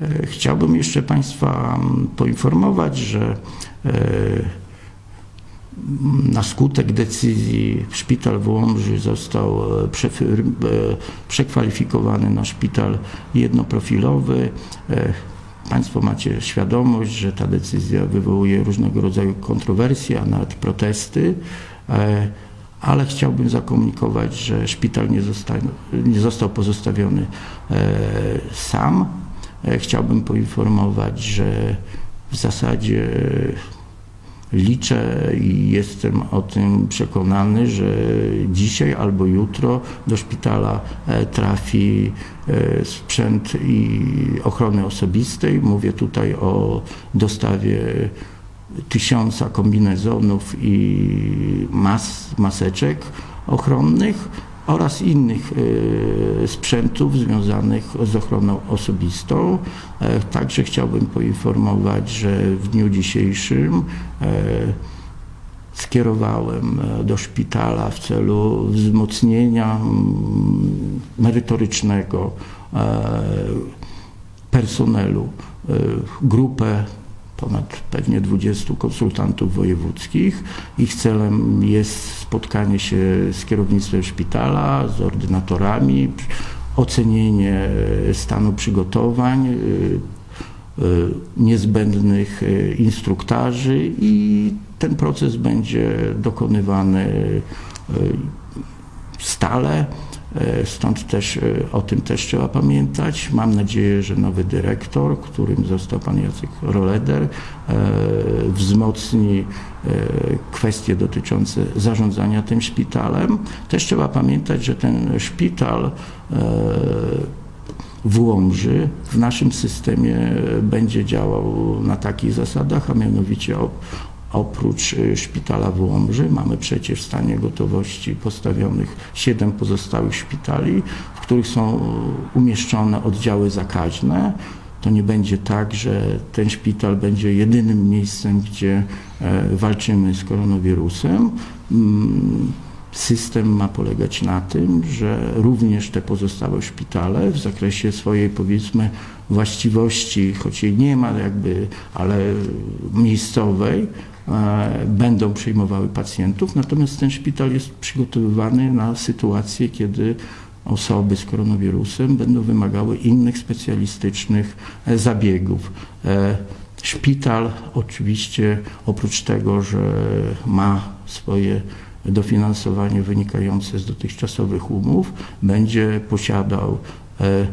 E, Chciałbym jeszcze Państwa mm, poinformować, że e, na skutek decyzji szpital w Łomży został e, przekwalifikowany na szpital jednoprofilowy. Państwo macie świadomość, że ta decyzja wywołuje różnego rodzaju kontrowersje, a nawet protesty, ale chciałbym zakomunikować, że szpital nie, zosta- nie został pozostawiony sam. E, Chciałbym poinformować, że w zasadzie Liczę i jestem o tym przekonany, że dzisiaj albo jutro do szpitala e, trafi e, sprzęt i ochrony osobistej. Mówię tutaj o dostawie tysiąca kombinezonów i mas, maseczek ochronnych oraz innych e, sprzętów związanych z ochroną osobistą. E, Także chciałbym poinformować, że w dniu dzisiejszym e, skierowałem do szpitala w celu wzmocnienia merytorycznego personelu grupę ponad pewnie 20 konsultantów wojewódzkich. Ich celem jest spotkanie się z kierownictwem szpitala, z ordynatorami, ocenienie stanu przygotowań, y, y, niezbędnych y, instruktarzy i ten proces będzie dokonywany stale. E, Stąd też e, o tym też trzeba pamiętać. Mam nadzieję, że nowy dyrektor, którym został pan Jacek Roleder, e, wzmocni kwestie dotyczące zarządzania tym szpitalem. Też trzeba pamiętać, że ten szpital w Łomży w naszym systemie będzie działał na takich zasadach, a mianowicie oprócz y, szpitala w Łomży mamy przecież w stanie gotowości postawionych siedem pozostałych szpitali, w których są umieszczone oddziały zakaźne. To nie będzie tak, że ten szpital będzie jedynym miejscem, gdzie e, walczymy z koronawirusem. System ma polegać na tym, że również te pozostałe szpitale w zakresie swojej powiedzmy właściwości, choć jej nie ma jakby, ale miejscowej, e, będą przyjmowały pacjentów. Natomiast ten szpital jest przygotowywany na sytuację, kiedy osoby z koronawirusem będą wymagały innych specjalistycznych e, zabiegów. E, Szpital oczywiście oprócz tego, że ma swoje dofinansowanie wynikające z dotychczasowych umów, będzie posiadał e,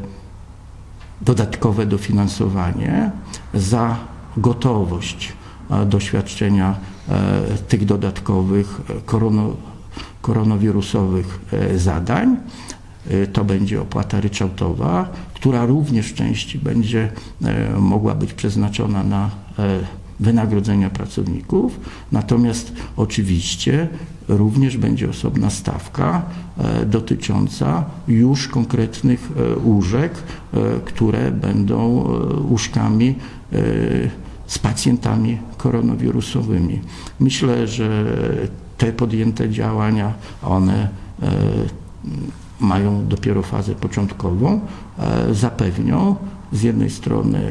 dodatkowe dofinansowanie za gotowość e, do świadczenia e, tych dodatkowych koronawirusowych zadań. To będzie opłata ryczałtowa, która również w części będzie mogła być przeznaczona na wynagrodzenia pracowników, natomiast oczywiście również będzie osobna stawka e, dotycząca już konkretnych e, łóżek, e, które będą łóżkami z pacjentami koronawirusowymi. Myślę, że te podjęte działania, one mają dopiero fazę początkową, zapewnią z jednej strony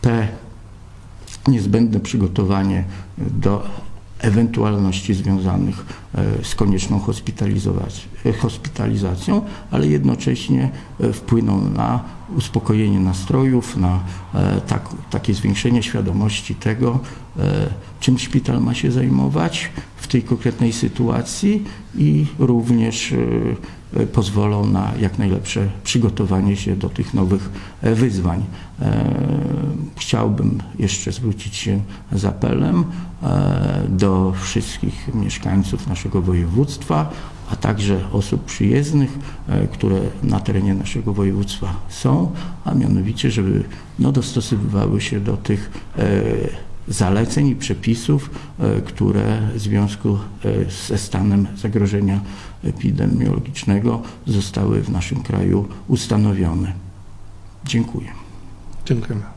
te niezbędne przygotowanie do ewentualności związanych e, z konieczną e, hospitalizacją, ale jednocześnie e, wpłyną na uspokojenie nastrojów, na tak, takie zwiększenie świadomości tego, czym szpital ma się zajmować w tej konkretnej sytuacji i również pozwolą na jak najlepsze przygotowanie się do tych nowych e, wyzwań. E, Chciałbym jeszcze zwrócić się z apelem e, do wszystkich mieszkańców naszego województwa, a także osób przyjezdnych, które na terenie naszego województwa są, a mianowicie, żeby no, dostosowywały się do tych zaleceń i przepisów, e, które w związku e, ze stanem zagrożenia epidemiologicznego zostały w naszym kraju ustanowione. Dziękuję. Dziękujemy.